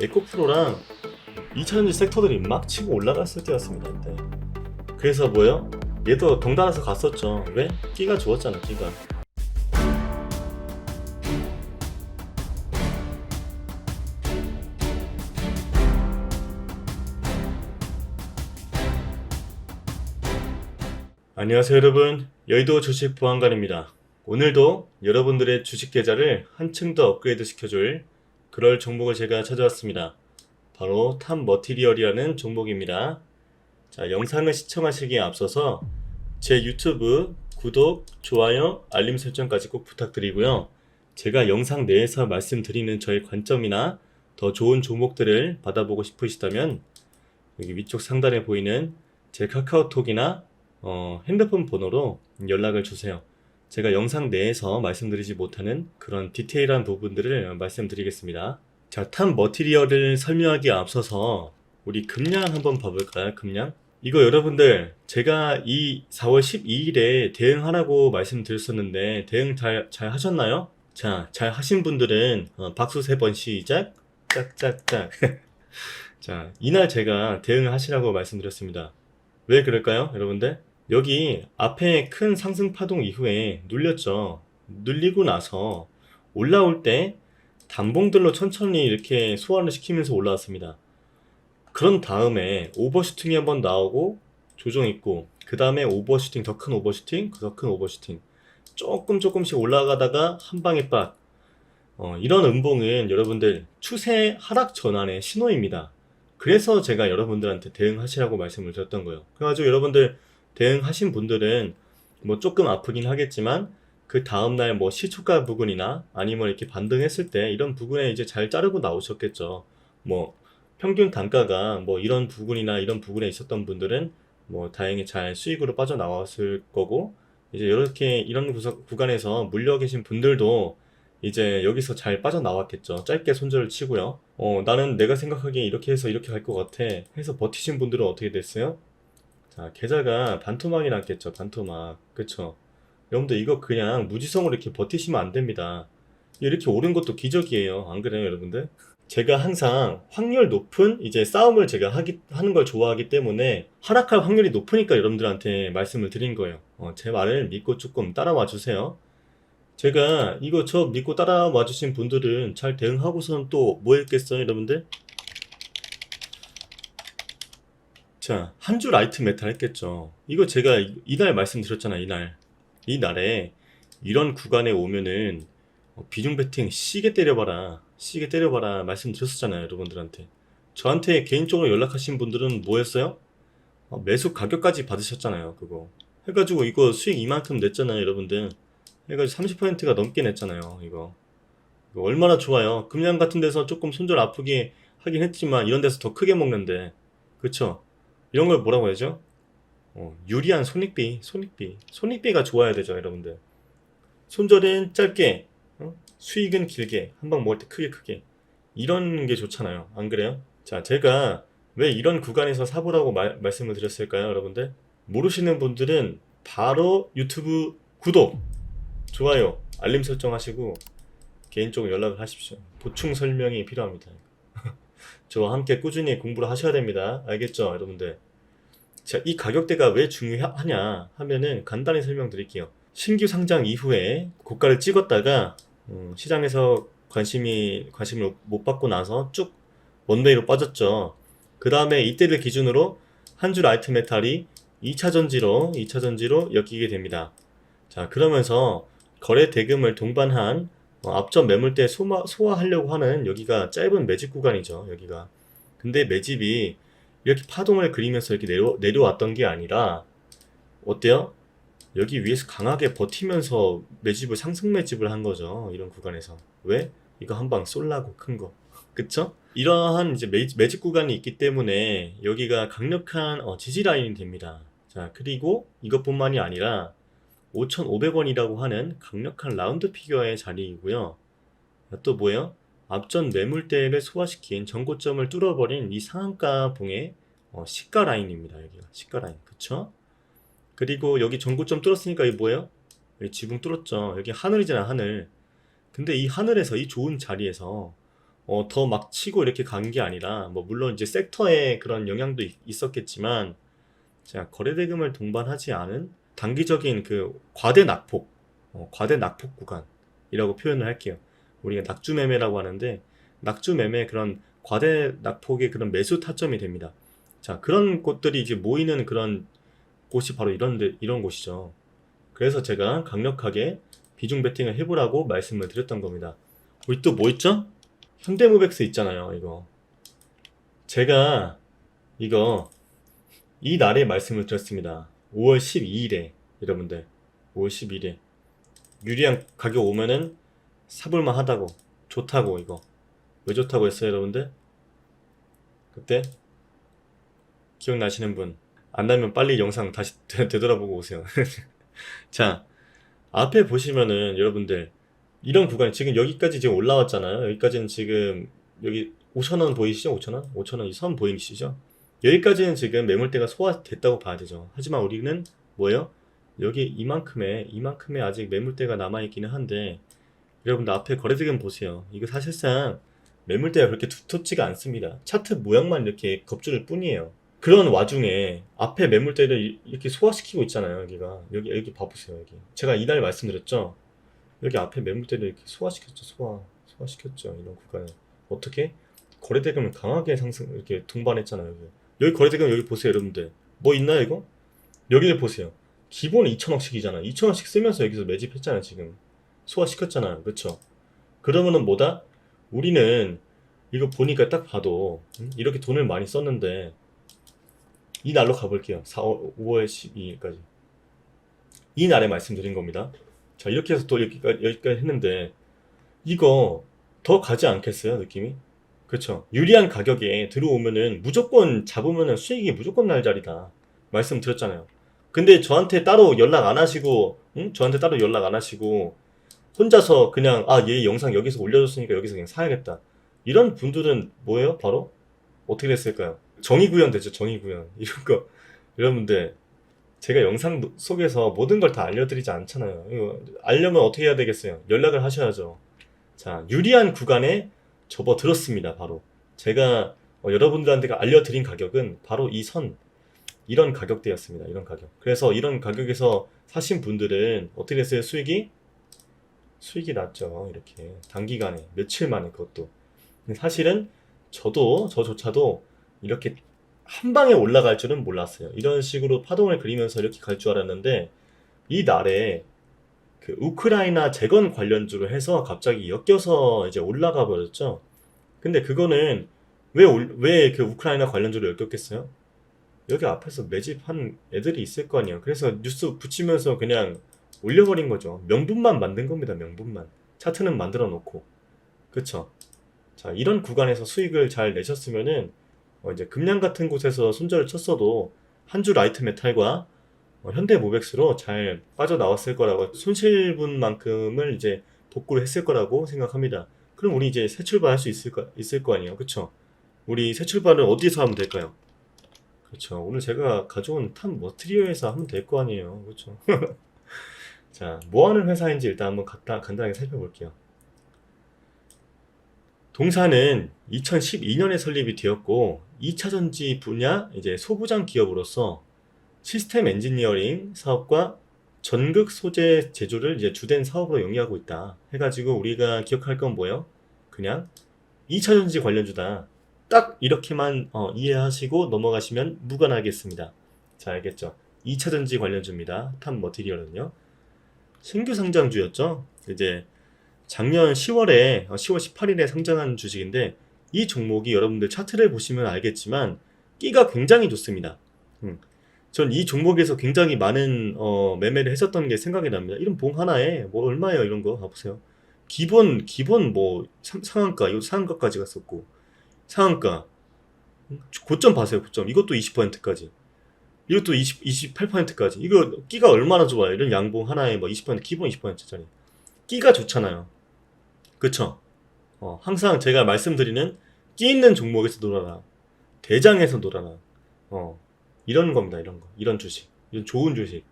에코프로랑 2차전지 섹터들이 막 치고 올라갔을 때였습니다. 그때. 그래서 뭐요? 얘도 덩달아서 갔었죠. 왜? 끼가 좋았잖아, 끼가. 안녕하세요 여러분 여의도 주식 보안관입니다 오늘도 여러분들의 주식 계좌를 한층 더 업그레이드 시켜줄 그럴 종목을 제가 찾아왔습니다. 바로 탑 머티리얼이라는 종목입니다. 자 영상을 시청하시기에 앞서서 제 유튜브 구독, 좋아요, 알림 설정까지 꼭 부탁드리고요. 제가 영상 내에서 말씀드리는 저의 관점이나 더 좋은 종목들을 받아보고 싶으시다면 여기 위쪽 상단에 보이는 제 카카오톡이나 어, 핸드폰 번호로 연락을 주세요. 제가 영상 내에서 말씀드리지 못하는 그런 디테일한 부분들을 말씀드리겠습니다. 자, 탑 머티리얼을 설명하기에 앞서서 우리 금량 한번 봐볼까요? 금량? 이거 여러분들 제가 이 4월 12일에 대응하라고 말씀드렸었는데 대응 잘, 잘 하셨나요? 자, 잘 하신 분들은 어, 박수 세 번 시작. 짝짝짝. 자, 이날 제가 대응을 하시라고 말씀드렸습니다. 왜 그럴까요, 여러분들? 여기 앞에 큰 상승 파동 이후에 눌렸죠. 눌리고 나서 올라올 때 단봉들로 천천히 이렇게 소화를 시키면서 올라왔습니다. 그런 다음에 오버슈팅이 한번 나오고 조정 있고 그 다음에 오버슈팅 더 큰 오버슈팅 더 큰 오버슈팅 조금 조금씩 올라가다가 한 방에 빡 어, 이런 음봉은 여러분들 추세 하락 전환의 신호입니다. 그래서 제가 여러분들한테 대응하시라고 말씀을 드렸던 거예요. 그래가지고 여러분들 대응하신 분들은 뭐 조금 아프긴 하겠지만 그 다음날 뭐 시초가 부근이나 아니면 이렇게 반등했을 때 이런 부근에 이제 잘 자르고 나오셨겠죠. 뭐 평균 단가가 뭐 이런 부근이나 이런 부근에 있었던 분들은 뭐 다행히 잘 수익으로 빠져나왔을 거고 이제 이렇게 이런 구석, 구간에서 물려 계신 분들도 이제 여기서 잘 빠져나왔겠죠. 짧게 손절을 치고요. 어, 나는 내가 생각하기에 이렇게 해서 이렇게 갈 것 같아. 해서 버티신 분들은 어떻게 됐어요? 자, 계좌가 반토막이 났겠죠. 반토막. 그쵸? 여러분들 이거 그냥 무지성으로 이렇게 버티시면 안 됩니다. 이렇게 오른 것도 기적이에요. 안 그래요, 여러분들? 제가 항상 확률 높은 이제 싸움을 제가 하기, 하는 걸 좋아하기 때문에 하락할 확률이 높으니까 여러분들한테 말씀을 드린 거예요. 어, 제 말을 믿고 조금 따라와 주세요. 제가 이거 저 믿고 따라와 주신 분들은 잘 대응하고서는 또 뭐 했겠어요, 여러분들? 자, 한줄 라이트 메탈 했겠죠. 이거 제가 이- 이날 말씀드렸잖아, 이날. 이날에 이런 구간에 오면은 어, 비중 베팅 시게 때려봐라. 시게 때려봐라. 말씀드렸었잖아요, 여러분들한테. 저한테 개인적으로 연락하신 분들은 뭐였어요? 어, 매수 가격까지 받으셨잖아요, 그거. 해가지고 이거 수익 이만큼 냈잖아요, 여러분들. 해가지고 30%가 넘게 냈잖아요, 이거. 이거 얼마나 좋아요. 금양 같은 데서 조금 손절 아프게 하긴 했지만 이런 데서 더 크게 먹는데. 그쵸? 이런 걸 뭐라고 해야죠? 어, 유리한 손익비, 손익비. 손익비가 좋아야 되죠, 여러분들. 손절은 짧게, 어? 수익은 길게, 한 방 먹을 때 크게 크게. 이런 게 좋잖아요. 안 그래요? 자, 제가 왜 이런 구간에서 사보라고 말, 말씀을 드렸을까요, 여러분들? 모르시는 분들은 바로 유튜브 구독, 좋아요, 알림 설정 하시고 개인적으로 연락을 하십시오. 보충 설명이 필요합니다. 저와 함께 꾸준히 공부를 하셔야 됩니다. 알겠죠, 여러분들? 자, 이 가격대가 왜 중요하냐 하면은 간단히 설명드릴게요. 신규 상장 이후에 고가를 찍었다가 음, 시장에서 관심이 관심을 못 받고 나서 쭉 원웨이로 빠졌죠. 그 다음에 이때를 기준으로 한줄 아이트 메탈이 2차 전지로 2차 전지로 엮이게 됩니다. 자, 그러면서 거래 대금을 동반한 어, 앞전 매물대 소화, 소화하려고 하는 여기가 짧은 매집 구간이죠. 여기가. 근데 매집이 이렇게 파동을 그리면서 이렇게 내려, 내려왔던 게 아니라 어때요? 여기 위에서 강하게 버티면서 매집을 상승 매집을 한 거죠. 이런 구간에서. 왜? 이거 한 방 쏠라고 큰 거. 그쵸? 이러한 이제 매, 매집 구간이 있기 때문에 여기가 강력한 어, 지지 라인이 됩니다. 자, 그리고 이것뿐만이 아니라 5,500원이라고 하는 강력한 라운드 피겨의 자리이고요. 또 뭐예요? 앞전 매물대를 소화시킨 전고점을 뚫어버린 이 상한가 봉의 어, 시가 라인입니다. 여기가 시가 라인, 그쵸? 그리고 여기 전고점 뚫었으니까 이게 뭐예요? 여기 지붕 뚫었죠. 여기 하늘이잖아, 하늘. 근데 이 하늘에서 이 좋은 자리에서 어, 더 막 치고 이렇게 간 게 아니라 뭐 물론 이제 섹터의 그런 영향도 있- 있었겠지만 자, 거래대금을 동반하지 않은 단기적인 그 과대 낙폭, 어, 과대 낙폭 구간이라고 표현을 할게요. 우리가 낙주 매매라고 하는데 낙주 매매 그런 과대 낙폭의 그런 매수 타점이 됩니다. 자, 그런 곳들이 이제 모이는 그런 곳이 바로 이런 데, 이런 곳이죠. 그래서 제가 강력하게 비중 베팅을 해보라고 말씀을 드렸던 겁니다. 우리 또 뭐 있죠? 현대무백스 있잖아요, 이거. 제가 이거 이 날에 말씀을 드렸습니다. 5월 12일에 여러분들 5월 12일에 유리한 가격 오면은 사볼만 하다고 좋다고 이거 왜 좋다고 했어요 여러분들? 그때 기억나시는 분 안 나면 빨리 영상 다시 되- 되돌아보고 오세요. 자 앞에 보시면은 여러분들 이런 구간 지금 여기까지 지금 올라왔잖아요. 여기까지는 지금 여기 5천원 보이시죠? 5천원? 5천원 이 선 보이시죠? 여기까지는 지금 매물대가 소화됐다고 봐야 되죠. 하지만 우리는 뭐예요? 여기 이만큼의 이만큼의 아직 매물대가 남아 있기는 한데 여러분들 앞에 거래대금 보세요. 이거 사실상 매물대가 그렇게 두텁지가 않습니다. 차트 모양만 이렇게 겁주를 뿐이에요. 그런 와중에 앞에 매물대를 이- 이렇게 소화시키고 있잖아요. 여기가 여기 여기 봐보세요. 여기 제가 이날 말씀드렸죠. 여기 앞에 매물대를 이렇게 소화시켰죠. 소화 소화시켰죠. 이런 구간에 어떻게 거래 대금을 강하게 상승 이렇게 동반했잖아요. 여기. 여기 거래 대금 여기 보세요, 여러분들. 뭐 있나요, 이거? 여기를 보세요. 기본 2천억씩이잖아. 2천억씩 쓰면서 여기서 매집했잖아요, 지금. 소화시켰잖아요. 그쵸? 그러면은 뭐다? 우리는 이거 보니까 딱 봐도 음? 이렇게 돈을 많이 썼는데 이 날로 가볼게요. 4, 5월 12일까지. 이 날에 말씀드린 겁니다. 자, 이렇게 해서 또 여기까지, 여기까지 했는데 이거 더 가지 않겠어요, 느낌이? 그쵸. 유리한 가격에 들어오면은 무조건 잡으면은 수익이 무조건 날 자리다. 말씀드렸잖아요. 근데 저한테 따로 연락 안 하시고, 응? 저한테 따로 연락 안 하시고, 혼자서 그냥, 아, 얘 영상 여기서 올려줬으니까 여기서 그냥 사야겠다. 이런 분들은 뭐예요? 바로? 어떻게 됐을까요? 정의구현 되죠, 정의구현. 이런 거. 여러분들, 제가 영상 속에서 모든 걸 다 알려드리지 않잖아요. 이거 알려면 어떻게 해야 되겠어요? 연락을 하셔야죠. 자, 유리한 구간에 접어들었습니다. 바로 제가 어, 여러분들한테 알려드린 가격은 바로 이 선 이런 가격대였습니다. 이런 가격. 그래서 이런 가격에서 사신 분들은 어떻게 됐어요? 수익이 수익이 났죠. 이렇게 단기간에 며칠 만에 그것도. 사실은 저도 저조차도 이렇게 한 방에 올라갈 줄은 몰랐어요. 이런 식으로 파동을 그리면서 이렇게 갈 줄 알았는데 이 날에 그 우크라이나 재건 관련주로 해서 갑자기 엮여서 이제 올라가 버렸죠. 근데 그거는 왜 왜 그 우크라이나 관련주로 엮였겠어요? 여기 앞에서 매집한 애들이 있을 거 아니에요. 그래서 뉴스 붙이면서 그냥 올려버린 거죠. 명분만 만든 겁니다. 명분만. 차트는 만들어 놓고. 그쵸? 자, 이런 구간에서 수익을 잘 내셨으면은 어, 이제 금량 같은 곳에서 손절을 쳤어도 한 주 라이트 메탈과 어, 현대 모백스로 잘 빠져나왔을 거라고 손실분만큼을 이제 복구를 했을 거라고 생각합니다. 그럼 우리 이제 새 출발할 수 있을 거, 있을 거 아니에요. 그쵸? 우리 새 출발을 어디서 하면 될까요? 그렇죠. 오늘 제가 가져온 탑 머트리얼에서 하면 될 거 아니에요. 그렇죠. 자, 뭐 하는 회사인지 일단 한번 간단, 간단하게 살펴볼게요. 동사는 2012년에 설립이 되었고 2차 전지 분야 이제 소부장 기업으로서 시스템 엔지니어링 사업과 전극 소재 제조를 이제 주된 사업으로 영위하고 있다. 해가지고 우리가 기억할 건 뭐예요? 그냥 2차 전지 관련주다. 딱 이렇게만 어, 이해하시고 넘어가시면 무관하겠습니다. 자, 알겠죠? 2차 전지 관련주입니다. 탑 머티리얼은요. 신규 상장주였죠. 이제 작년 10월에 10월 18일에 상장한 주식인데 이 종목이 여러분들 차트를 보시면 알겠지만 끼가 굉장히 좋습니다. 음. 전 이 종목에서 굉장히 많은 어, 매매를 했었던 게 생각이 납니다. 이런 봉 하나에 뭐 얼마예요 이런 거 봐보세요. 기본 기본 뭐 상- 상한가 이거 상한가까지 갔었고. 상한가. 음, 고점 봐세요 고점. 이것도 20%까지. 이것도 20, 28%까지. 이거 끼가 얼마나 좋아요? 이런 양봉 하나에 뭐20% 기본 20%짜리. 끼가 좋잖아요. 그쵸? 어, 항상 제가 말씀드리는 끼 있는 종목에서 놀아라. 대장에서 놀아라. 어, 이런 겁니다 이런 거 이런 주식 이런 좋은 주식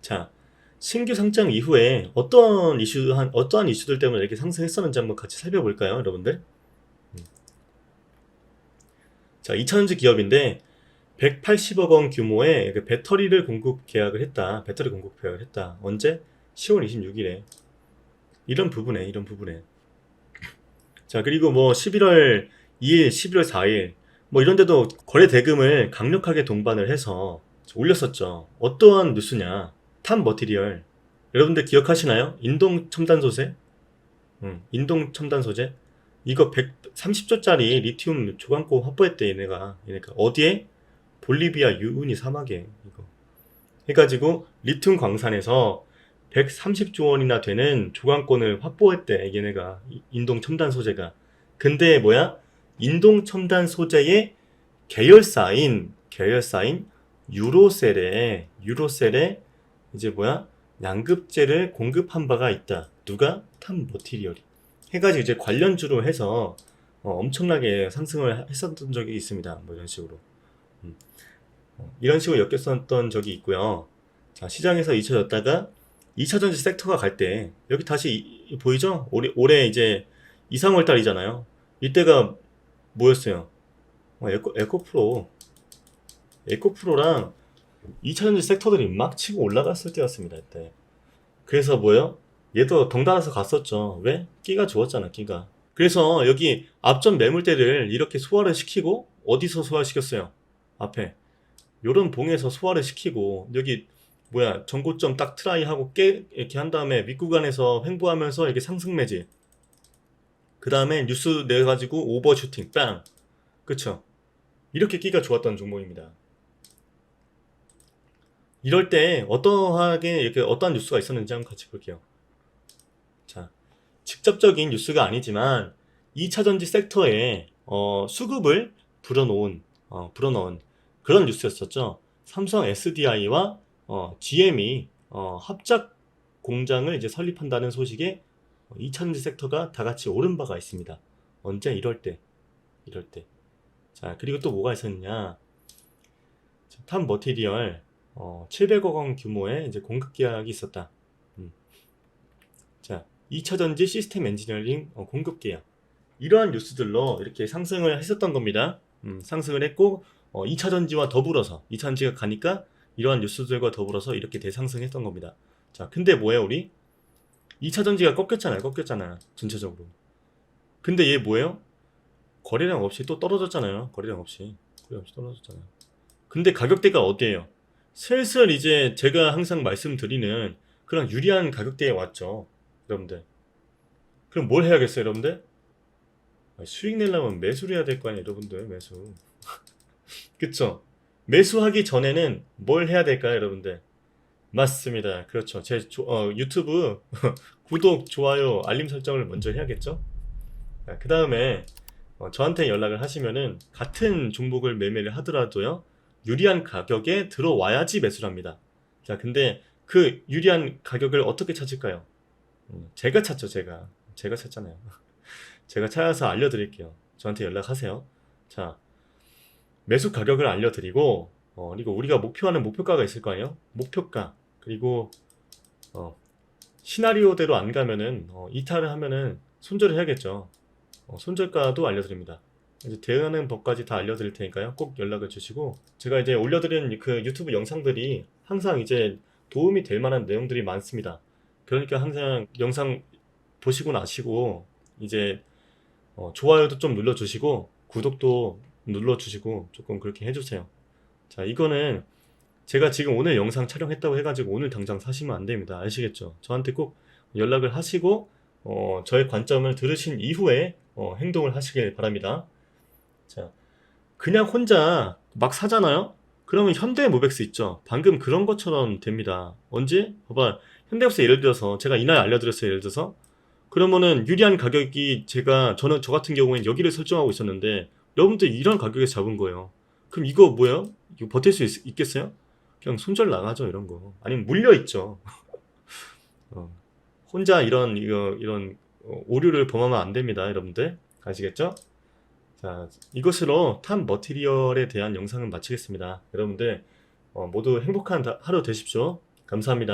자 신규 상장 이후에 어떤 이슈 한 어떠한 이슈들 때문에 이렇게 상승했었는지 한번 같이 살펴볼까요 여러분들 자, 2차전지 기업인데 180억 원 규모의 그 배터리를 공급 계약을 했다. 배터리 공급 계약을 했다. 언제? 10월 26일에. 이런 부분에, 이런 부분에. 자, 그리고 뭐 11월 2일, 11월 4일, 뭐 이런 데도 거래 대금을 강력하게 동반을 해서 올렸었죠. 어떠한 뉴스냐? 탑 머티리얼. 여러분들 기억하시나요? 인동 첨단 소재? 응, 인동 첨단 소재? 이거 130조짜리 리튬 조광고 확보했대, 얘네가. 얘네가. 어디에? 볼리비아 유은이 사막에, 이거. 해가지고, 리튬 광산에서 130조 원이나 되는 조광권을 확보했대, 얘네가. 이- 인동 첨단 소재가. 근데 뭐야? 인동 첨단 소재의 계열사인, 계열사인 유로셀에, 유로셀에 이제 뭐야? 양급제를 공급한 바가 있다. 누가? 탑 머티리얼이. 해가지고 이제 관련주로 해서 어, 엄청나게 상승을 했었던 적이 있습니다. 뭐 이런 식으로. 음. 어, 이런 식으로 엮였었던 적이 있고요. 자, 시장에서 잊혀졌다가 2차 전지 섹터가 갈 때, 여기 다시 이- 이 보이죠? 올해, 올해 이제 이상월 달이잖아요. 이때가 뭐였어요? 어, 에코, 에코프로. 에코프로랑 2차전지 섹터들이 막 치고 올라갔을 때였습니다, 이때. 그래서 뭐요? 얘도 덩달아서 갔었죠. 왜? 끼가 좋았잖아, 끼가. 그래서 여기 앞전 매물대를 이렇게 소화를 시키고, 어디서 소화시켰어요? 앞에. 요런 봉에서 소화를 시키고, 여기, 뭐야, 전고점 딱 트라이 하고 깨, 이렇게 한 다음에 윗구간에서 횡보하면서 이렇게 상승 매질. 그 다음에 뉴스 내가지고 오버슈팅, 빵. 그쵸? 이렇게 끼가 좋았던 종목입니다. 이럴 때 어떠하게 이렇게 어떠한 뉴스가 있었는지 한번 같이 볼게요. 자, 직접적인 뉴스가 아니지만 2차전지 섹터에 어, 수급을 불어놓은 어, 불어넣은 그런 뉴스였었죠. 삼성 SDI와 어, GM이 어, 합작 공장을 이제 설립한다는 소식에 2차전지 섹터가 다 같이 오른 바가 있습니다. 언제 이럴 때, 이럴 때. 자, 그리고 또 뭐가 있었느냐? 자, 탑 머티리얼 어, 700억 원 규모의 이제 공급 계약이 있었다. 음. 자, 2차 전지 시스템 엔지니어링 어, 공급 계약. 이러한 뉴스들로 이렇게 상승을 했었던 겁니다. 음, 상승을 했고, 어, 2차 전지와 더불어서, 2차 전지가 가니까 이러한 뉴스들과 더불어서 이렇게 대상승했던 겁니다. 자, 근데 뭐예요, 우리? 2차 전지가 꺾였잖아요, 꺾였잖아요. 전체적으로. 근데 얘 뭐예요? 거래량 없이 또 떨어졌잖아요. 거래량 없이. 거래량 없이 떨어졌잖아요. 근데 가격대가 어디예요? 슬슬 이제 제가 항상 말씀드리는 그런 유리한 가격대에 왔죠. 여러분들. 그럼 뭘 해야겠어요, 여러분들? 아, 수익 내려면 매수를 해야 될 거 아니에요, 여러분들. 매수. 그쵸? 매수하기 전에는 뭘 해야 될까요, 여러분들? 맞습니다. 그렇죠. 제 조- 어, 유튜브 구독, 좋아요, 알림 설정을 먼저 해야겠죠? 그 다음에 저한테 연락을 하시면은 같은 종목을 매매를 하더라도요. 유리한 가격에 들어와야지 매수를 합니다. 자, 근데 그 유리한 가격을 어떻게 찾을까요? 음, 제가 찾죠, 제가. 제가 찾잖아요. 제가 찾아서 알려드릴게요. 저한테 연락하세요. 자, 매수 가격을 알려드리고, 어, 그리고 우리가 목표하는 목표가가 있을 거 아니에요? 목표가. 그리고, 어, 시나리오대로 안 가면은, 어, 이탈을 하면은 손절을 해야겠죠. 어, 손절가도 알려드립니다. 이제 대응하는 법까지 다 알려드릴 테니까요. 꼭 연락을 주시고 제가 이제 올려드린 그 유튜브 영상들이 항상 이제 도움이 될 만한 내용들이 많습니다. 그러니까 항상 영상 보시고 나시고 이제 어, 좋아요도 좀 눌러주시고 구독도 눌러주시고 조금 그렇게 해주세요. 자 이거는 제가 지금 오늘 영상 촬영했다고 해가지고 오늘 당장 사시면 안 됩니다. 아시겠죠? 저한테 꼭 연락을 하시고 어, 저의 관점을 들으신 이후에 어, 행동을 하시길 바랍니다. 자, 그냥 혼자 막 사잖아요? 그러면 현대 모백스 있죠? 방금 그런 것처럼 됩니다. 언제? 봐봐. 현대모백스 예를 들어서 제가 이날 알려드렸어요. 예를 들어서. 그러면은 유리한 가격이 제가 저는 저 같은 경우에는 여기를 설정하고 있었는데 여러분들 이런 가격에 잡은 거예요. 그럼 이거 뭐예요? 이거 버틸 수 있, 겠어요 그냥 손절 나가죠 이런 거. 아니면 물려 있죠. 어, 혼자 이런 이거 이런 어, 오류를 범하면 안 됩니다, 여러분들. 아시겠죠? 자, 이것으로 탑 머티리얼에 대한 영상을 마치겠습니다. 여러분들 어, 모두 행복한 다- 하루 되십시오. 감사합니다.